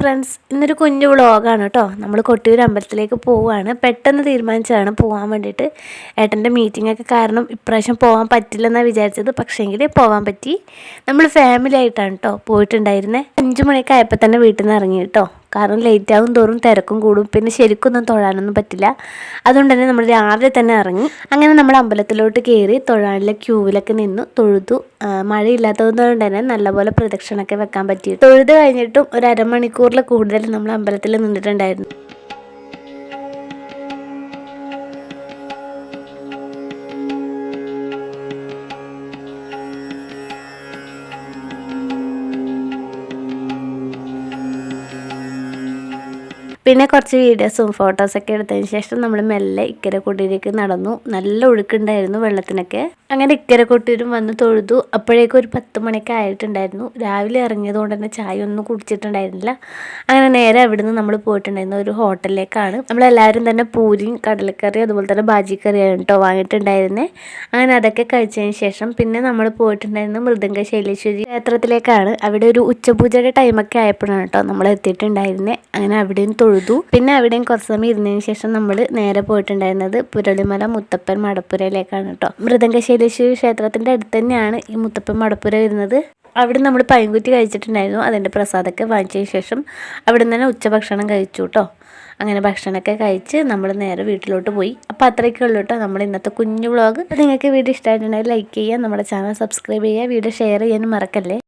Friends ഇന്നൊരു കുഞ്ഞു വ്ളോഗാണ് കേട്ടോ നമ്മൾ കൊട്ടിയൂർ അമ്പലത്തിലേക്ക് പോവുകയാണ് പെട്ടെന്ന് തീരുമാനിച്ചതാണ് പോകാൻ വേണ്ടിയിട്ട്. ഏട്ടന്റെ മീറ്റിംഗ് ഒക്കെ കാരണം ഇപ്രാവശ്യം പോകാൻ പറ്റില്ലെന്നാണ് വിചാരിച്ചത്. പക്ഷേങ്കിൽ പോകാൻ പറ്റി. നമ്മൾ ഫാമിലി ആയിട്ടാണ് കേട്ടോ പോയിട്ടുണ്ടായിരുന്നത് അഞ്ചു മണിയൊക്കെ ആയപ്പോൾ തന്നെ വീട്ടിൽ നിന്ന് ഇറങ്ങി കേട്ടോ കാരണം ലേറ്റ് ആകും തോറും തിരക്കും കൂടും. പിന്നെ ശരിക്കൊന്നും തൊഴാനൊന്നും പറ്റില്ല. അതുകൊണ്ട് തന്നെ നമ്മൾ രാവിലെ തന്നെ ഇറങ്ങി. അങ്ങനെ നമ്മൾ അമ്പലത്തിലോട്ട് കയറി തൊഴാനിലെ ക്യൂവിലൊക്കെ നിന്നു. തൊഴുതു. മഴയില്ലാത്തതുകൊണ്ട് തന്നെ നല്ലപോലെ പ്രദക്ഷിണമൊക്കെ വെക്കാൻ പറ്റി. തൊഴുത് കഴിഞ്ഞിട്ടും ഒരു അരമണിക്കൂറിൽ കൂടുതൽ നമ്മൾ അമ്പലത്തിൽ നിന്നിട്ടുണ്ടായിരുന്നു. പിന്നെ കുറച്ച് വീഡിയോസും ഫോട്ടോസൊക്കെ എടുത്തതിന് ശേഷം നമ്മൾ മെല്ലെ ഇക്കരെ കൊട്ടിയിലേക്ക് നടന്നു. നല്ല ഒഴുക്കുണ്ടായിരുന്നു വെള്ളത്തിനൊക്കെ. അങ്ങനെ ഇക്കരെ കൊട്ടിയിലും വന്ന് തൊഴുതു. അപ്പോഴേക്കും ഒരു പത്ത് മണിയൊക്കെ ആയിട്ടുണ്ടായിരുന്നു. രാവിലെ ഇറങ്ങിയത് കൊണ്ട് തന്നെ ചായ ഒന്നും കുടിച്ചിട്ടുണ്ടായിരുന്നില്ല. അങ്ങനെ നേരെ അവിടുന്ന് നമ്മൾ പോയിട്ടുണ്ടായിരുന്നു ഒരു ഹോട്ടലിലേക്കാണ്. നമ്മളെല്ലാവരും തന്നെ പൂരിയും കടലക്കറി അതുപോലെ തന്നെ ബാജിക്കറിയാണ് കേട്ടോ വാങ്ങിയിട്ടുണ്ടായിരുന്നത് അങ്ങനെ അതൊക്കെ കഴിച്ചതിന് ശേഷം പിന്നെ നമ്മൾ പോയിട്ടുണ്ടായിരുന്നു മൃദംഗ ശൈലേശ്വരി ക്ഷേത്രത്തിലേക്കാണ്. അവിടെ ഒരു ഉച്ചപൂജയുടെ ടൈമൊക്കെ ആയപ്പോഴാണ് കേട്ടോ നമ്മൾ എത്തിയിട്ടുണ്ടായിരുന്നത് അങ്ങനെ അവിടെയും തൊഴുതു. പിന്നെ അവിടെയും കുറച്ച് സമയം ഇരുന്നതിന് ശേഷം നമ്മൾ നേരെ പോയിട്ടുണ്ടായിരുന്നത് പുരളിമല മുത്തപ്പൻ മടപ്പുരയിലേക്കാണ് കേട്ടോ മൃദംഗശൈലേശ്വരി ക്ഷേത്രത്തിന്റെ അടുത്ത് തന്നെയാണ് ഈ മുത്തപ്പൻ മടപ്പുര വരുന്നത്. അവിടെ നമ്മൾ പൈൻകുറ്റി കഴിച്ചിട്ടുണ്ടായിരുന്നു. അതിന്റെ പ്രസാദമൊക്കെ വാങ്ങിച്ചതിന് ശേഷം അവിടെ നിന്ന് തന്നെ ഉച്ചഭക്ഷണം കഴിച്ചു കേട്ടോ അങ്ങനെ ഭക്ഷണമൊക്കെ കഴിച്ച് നമ്മൾ നേരെ വീട്ടിലോട്ട് പോയി. അപ്പോൾ അത്രയൊക്കെ ഉള്ളൂ കേട്ടോ നമ്മൾ ഇന്നത്തെ കുഞ്ഞു വ്ളോഗ്. നിങ്ങൾക്ക് വീഡിയോ ഇഷ്ടമായിട്ടുണ്ടെങ്കിൽ ലൈക്ക് ചെയ്യുക നമ്മുടെ ചാനൽ സബ്സ്ക്രൈബ് ചെയ്യുക വീഡിയോ ഷെയർ ചെയ്യാനും മറക്കല്ലേ?